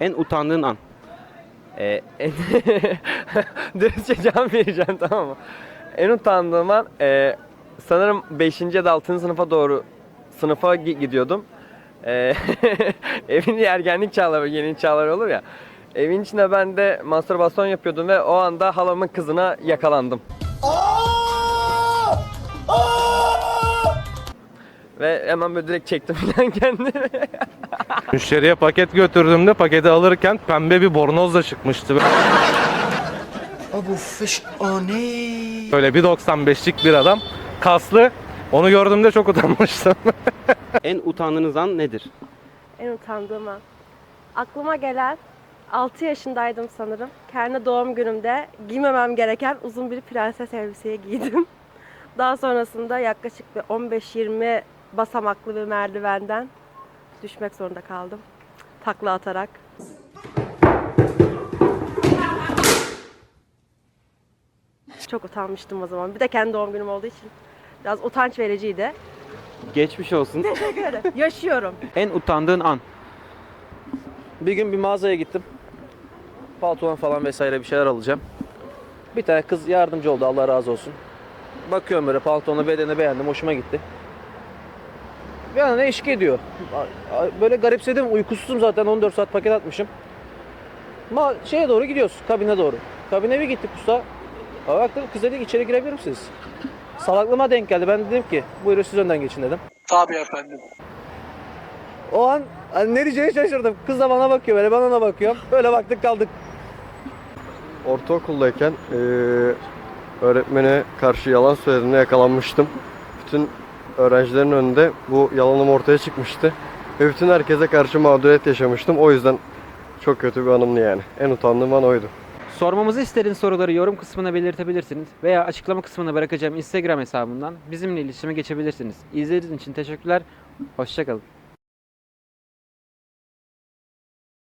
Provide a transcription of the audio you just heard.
En utandığın an. Ee, en... Dürüstçe cevap vereceğim tamam mı? En utandığım an e, sanırım 5. ya da 6. sınıfa doğru sınıfa gi- gidiyordum. E, evin ergenlik çağları, yeni çağlar olur ya. Evin içinde ben de mastürbasyon yapıyordum ve o anda halamın kızına yakalandım. Ve hemen böyle direkt çektim falan kendimi. Müşteriye paket götürdüğümde paketi alırken pembe bir bornozla çıkmıştı. Abu fiş o ne? Böyle 1.95'lik bir adam. Kaslı. Onu gördüğümde çok utanmıştım. En utandığınız an nedir? En utandığım an. Aklıma gelen 6 yaşındaydım sanırım. Kendi doğum günümde giymemem gereken uzun bir prenses elbiseyi giydim. Daha sonrasında yaklaşık bir 15-20 basamaklı bir merdivenden düşmek zorunda kaldım. Takla atarak. Çok utanmıştım o zaman. Bir de kendi doğum günüm olduğu için biraz utanç vericiydi. Geçmiş olsun. Teşekkür ederim. Yaşıyorum. en utandığın an. Bir gün bir mağazaya gittim. Pantolon falan vesaire bir şeyler alacağım. Bir tane kız yardımcı oldu Allah razı olsun. Bakıyorum böyle pantolonu bedeni beğendim hoşuma gitti. Bir anda eşlik ediyor. Böyle garipsedim uykusuzum zaten 14 saat paket atmışım. Ma şeye doğru gidiyoruz kabine doğru. Kabine bir gittik usta. Baktım kız dedi içeri girebilir misiniz? Salaklığıma denk geldi. Ben dedim ki buyurun siz önden geçin dedim. Tabii efendim. O an hani ne diyeceğimi şaşırdım. Kız da bana bakıyor böyle ben ona bakıyorum. Böyle baktık kaldık. Ortaokuldayken eee öğretmene karşı yalan söylediğimde yakalanmıştım. Bütün öğrencilerin önünde bu yalanım ortaya çıkmıştı. Ve bütün herkese karşı mağduriyet yaşamıştım. O yüzden çok kötü bir anımdı yani. En utandığım an oydu. Sormamızı istediğiniz soruları yorum kısmına belirtebilirsiniz veya açıklama kısmına bırakacağım Instagram hesabından bizimle iletişime geçebilirsiniz. İzlediğiniz için teşekkürler. Hoşçakalın.